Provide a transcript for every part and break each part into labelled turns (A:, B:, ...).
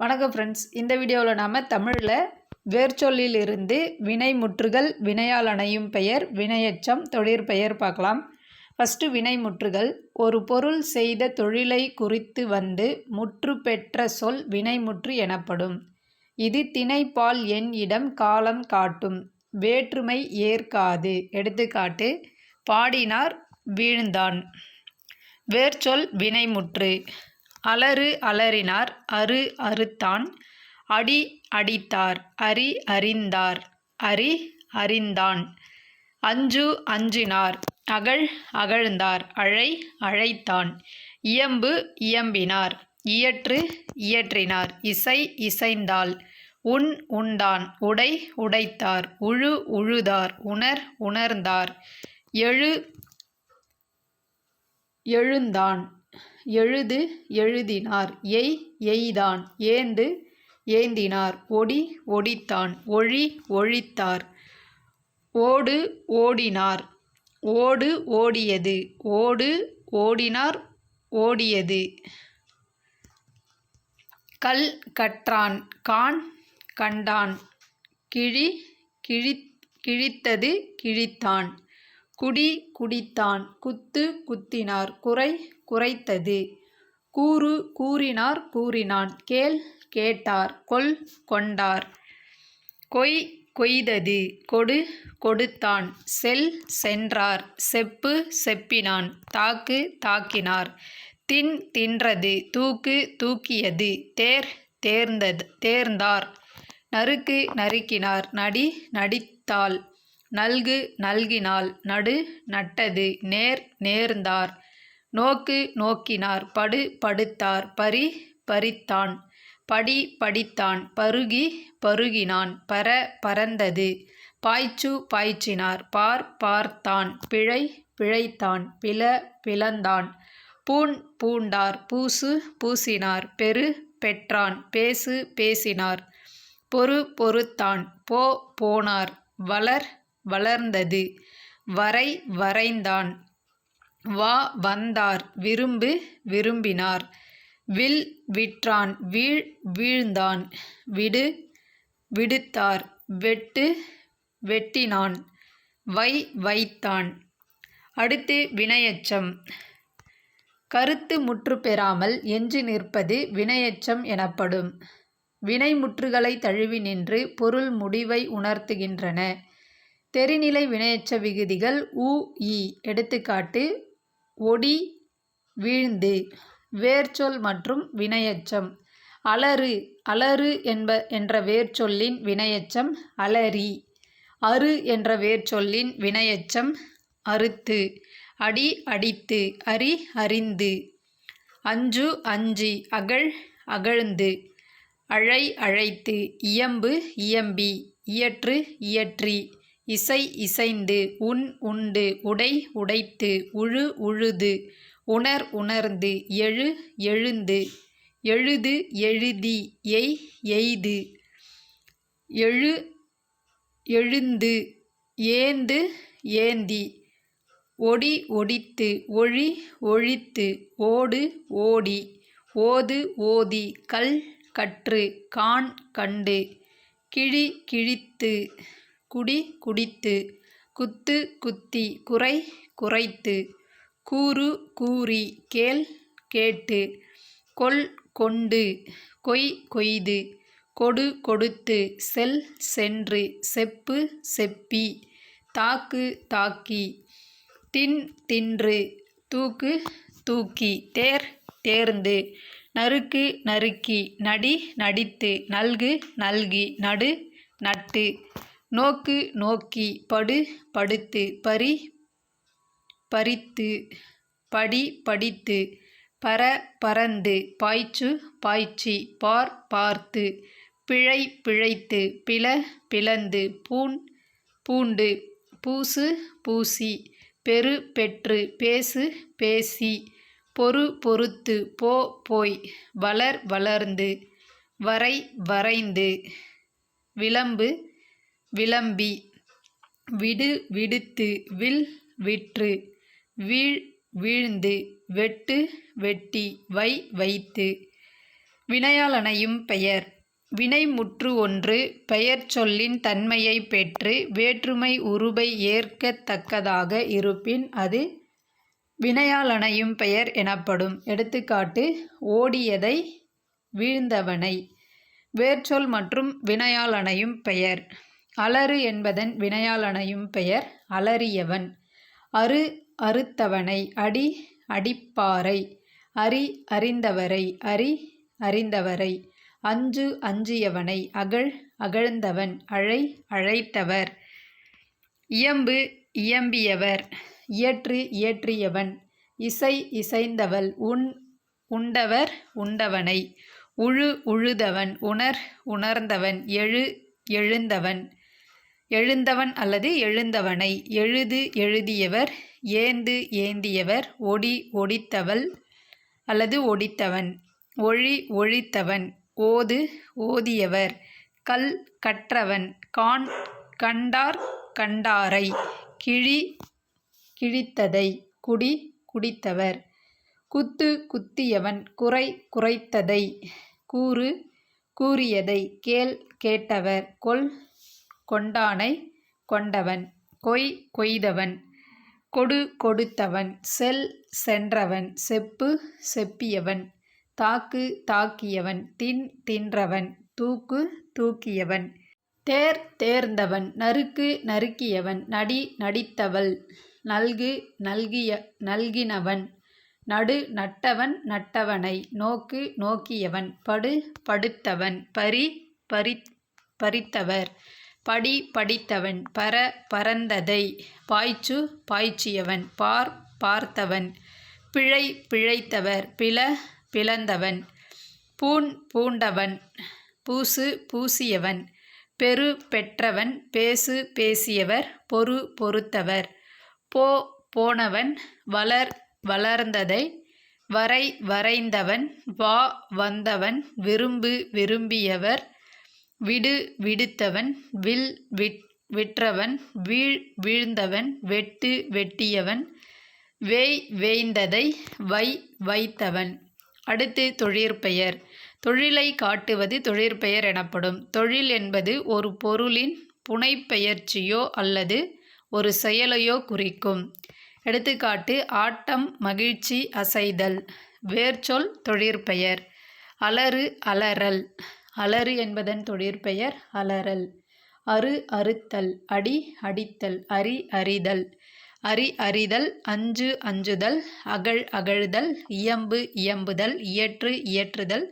A: வணக்கம் ஃப்ரெண்ட்ஸ் இந்த வீடியோவில் நாம் தமிழில் வேர்ச்சொல்லிலிருந்து வினைமுற்றுகள் வினையால் அணையும் பெயர் வினையச்சம் தொழிற்பெயர் பார்க்கலாம். ஃபஸ்ட்டு வினைமுற்றுகள் ஒரு பொருள் செய்த தொழிலை குறித்து வந்து முற்று பெற்ற சொல் வினைமுற்று எனப்படும். இது திணைப்பால் எண் இடம் காலம் காட்டும். வேற்றுமை ஏற்காது. எடுத்துக்காட்டு பாடினார் வீழ்ந்தான். வேர்ச்சொல் வினைமுற்று அலறு அலறினார். அரு அறுத்தான். அடி அடித்தார். அரி அறிந்தார். அரி அறிந்தான். அஞ்சு அஞ்சினார். அகழ் அகழ்ந்தார். அழை அழைத்தான். இயம்பு இயம்பினார். இயற்று இயற்றினார். இசை இசைந்தாள். உண் உண்டான். உடை உடைத்தார். உழு உழுதார். உணர் உணர்ந்தார். எழு எழுந்தான். எழுது எழுதினார். எய் எய்தான். ஏந்து ஏந்தினார். ஒடி ஒடித்தான். ஒழி ஒழித்தார். ஓடு ஓடினார். ஓடு ஓடியது. ஓடு ஓடினார். ஓடியது. கல் கற்றான். கான் கண்டான். கிழி கிழி கிழித்தது கிழித்தான். குடி குடித்தான். குத்து குத்தினார். குறை குறைத்தது. கூறு கூறினார் கூறினான். கேள் கேட்டார். கொல் கொண்டார். கொய் கொய்தது. கொடு கொடுத்தான். செல் சென்றார். செப்பு செப்பினான். தாக்கு தாக்கினார். தின் தின்றது. தூக்கு தூக்கியது. தேர் தேர்ந்தது தேர்ந்தார். நறுக்கு நறுக்கினார். நடி நடித்தாள். நல்கு நல்கினால் நடு நட்டது நேர் நேர்ந்தார். நோக்கு நோக்கினார் படு படுத்தார் பரி பறித்தான் படி படித்தான் பருகி பருகினான் பர பறந்தது பாய்ச்சு பாய்ச்சினார் பார் பார்த்தான் பிழை பிழைத்தான் பிள பிளந்தான். பூண் பூண்டார் பூசு பூசினார் பெரு பெற்றான் பேசு பேசினார். பொறு பொறுத்தான் போ போனார் வளர் வளர்ந்தது. வரை வரைந்தான். வா வந்தார். விரும்பு விரும்பினார். வில் விற்றான். வீழ் வீழ்ந்தான். விடு விடுத்தார். வெட்டு வெட்டினான். வை வைத்தான். அடுத்து வினையச்சம். கருத்து முற்று பெறாமல் எஞ்சி நிற்பது வினையச்சம் எனப்படும். வினைமுற்றுகளை தழுவி நின்று பொருள் முடிவை உணர்த்துகின்றன. தெரிநிலை வினையச்ச விகுதிகள் உ இ. எடுத்துக்காட்டு ஒடி வீழ்ந்து வேர்ச்சொல் மற்றும் வினையச்சம். அலறு அலறு என்ப என்ற வேர்ச்சொல்லின் வினையச்சம் அலரி அரு என்ற வேர்ச்சொல்லின் வினையச்சம் அறுத்து. அடி அடித்து. அரி அறிந்து அஞ்சு அஞ்சி. அகழ் அகழ்ந்து. அழை அழைத்து. இயம்பு இயம்பி. இயற்று இயற்றி. இசை இசைந்து உண் உண்டு உடை உடைத்து உழு உழுது உணர் உணர்ந்து எழு எழுந்து எழுது எழுதி எய் எய்து எழு எழுந்து ஏந்து ஏந்தி ஒடி ஒடித்து ஒழி ஒழித்து ஓடு ஓடி ஓது ஓதி கல் கற்று கான் கண்டு கிழி கிழித்து குடி குடித்து குத்து குத்தி குறை குறைத்து கூறு கூறி கேள் கேட்டு கொள் கொண்டு கொய் கொய்து கொடு கொடுத்து செல் சென்று செப்பு செப்பி தாக்கு தாக்கி தின் தின்று தூக்கு தூக்கி தேர் தேர்ந்து நறுக்கு நறுக்கி நடி நடித்து நல்கு நல்கி நடு நட்டு நோக்கு நோக்கி படு படுத்து பறி பறித்து படி படித்து பர பறந்து பாய்ச்சு பாய்ச்சி பார் பார்த்து பிழை பிழைத்து பிள பிளந்து பூண் பூண்டு பூசு பூசி பெரு பெற்று பேசு பேசி பொறு பொறுத்து போ போய் வளர் வளர்ந்து வரை வரைந்து விளம்பு விளம்பி. விடு விடுத்து வில் விற்று. வீழ் வீழ்ந்து வெட்டு வெட்டி வை வைத்து. வினையாளனையும் பெயர். வினைமுற்று ஒன்று பெயர் சொல்லின் தன்மையைப் பெற்று வேற்றுமை உருபை ஏற்கத்தக்கதாக இருப்பின் அது வினையாளனையும் பெயர் எனப்படும். எடுத்துக்காட்டு ஓடியதை வீழ்ந்தவனை. வேர்ச்சொல் மற்றும் வினையாளனையும் பெயர். அலறு என்பதன் வினையாளனையும் பெயர் அலறியவன். அரு அறுத்தவனை அடி அடிப்பாரை அறி அறிந்தவரை அறி அறிந்தவரை அஞ்சு அஞ்சியவனை அகழ் அகழ்ந்தவன் அழை அழைத்தவர். இயம்பு இயம்பியவர் இயற்று இயற்றியவன் இசை இசைந்தவள் உண் உண்டவர் உண்டவனை உழு உழுதவன் உணர் உணர்ந்தவன் எழு எழுந்தவன். எழுந்தவன் அல்லது எழுந்தவனை. எழுது எழுதியவர் ஏந்து ஏந்தியவர் ஒடி ஒடித்தவள் அல்லது ஒடித்தவன். ஒழி ஒழித்தவன் ஓது ஓதியவர். கல் கற்றவன் கான் கண்டார் கண்டாரை. கிழி கிழித்ததை குடி குடித்தவர். குத்து குத்தியவன் குறை குறைத்ததை. கூறு கூறியதை கேள் கேட்டவர். கொல் கொண்டானை கொண்டவன் கொய் கொய்தவன் கொடு கொடுத்தவன் செல் சென்றவன் செப்பு செப்பியவன் தாக்கு தாக்கியவன் தின் தின்றவன் தூக்கு தூக்கியவன் தேர் தேர்ந்தவன் நறுக்கு நறுக்கியவன் நடி நடித்தவள் நல்கு நல்கிய நல்கினவன் நடு நட்டவன் நட்டவனை நோக்கு நோக்கியவன் படு படுத்தவன் பரி பறி பறித்தவர் படி படித்தவன் பர பறந்ததை பாய்ச்சு பாய்ச்சியவன் பார் பார்த்தவன் பிழை பிழைத்தவர் பிள பிளந்தவன் பூண் பூண்டவன் பூசு பூசியவன் பெரு பெற்றவன் பேசு பேசியவர் பொறு பொறுத்தவர் போ போனவன் வளர் வளர்ந்ததை வரை வரைந்தவன் வா வந்தவன் விரும்பு விரும்பியவர் விடு விடுத்தவன் வில் விட் விற்றவன் வீழ் வீழ்ந்தவன் வெட்டு வெட்டியவன் வேய் வேய்ந்ததை வை வைத்தவன். அடுத்து தொழிற்பெயர் தொழிலை காட்டுவது தொழிற்பெயர் எனப்படும். தொழில் என்பது ஒரு பொருளின் புனைப்பெயர்ச்சியோ அல்லது ஒரு செயலையோ குறிக்கும். எடுத்துக்காட்டு ஆட்டம் மகிழ்ச்சி அசைதல். வேர்ச்சொல் தொழிற்பெயர் அலறு அலறல். அலறு என்பதன் தொழிற்பெயர் அலறல். அரு அறுத்தல் அடி அடித்தல் அரி அறிதல் அரி அறிதல் அஞ்சு அஞ்சுதல் அகழ் அகழுதல் இயம்பு இயம்புதல் இயற்று இயற்றுதல்.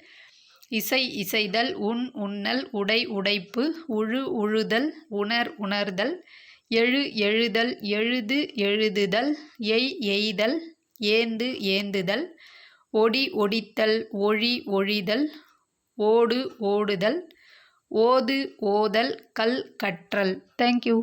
A: இசை இசைதல் உண் உண்ணல் உடை உடைப்பு உழு உழுதல் உணர் உணர்தல். எழு எழுதல் எழுது எழுதுதல் எய் எய்தல் ஏந்து ஏந்துதல். ஒடி ஒடித்தல் ஒழி ஒழிதல் ஓடு ஓடுதல் ஓது ஓதல் கல் கற்றல். தேங்க்யூ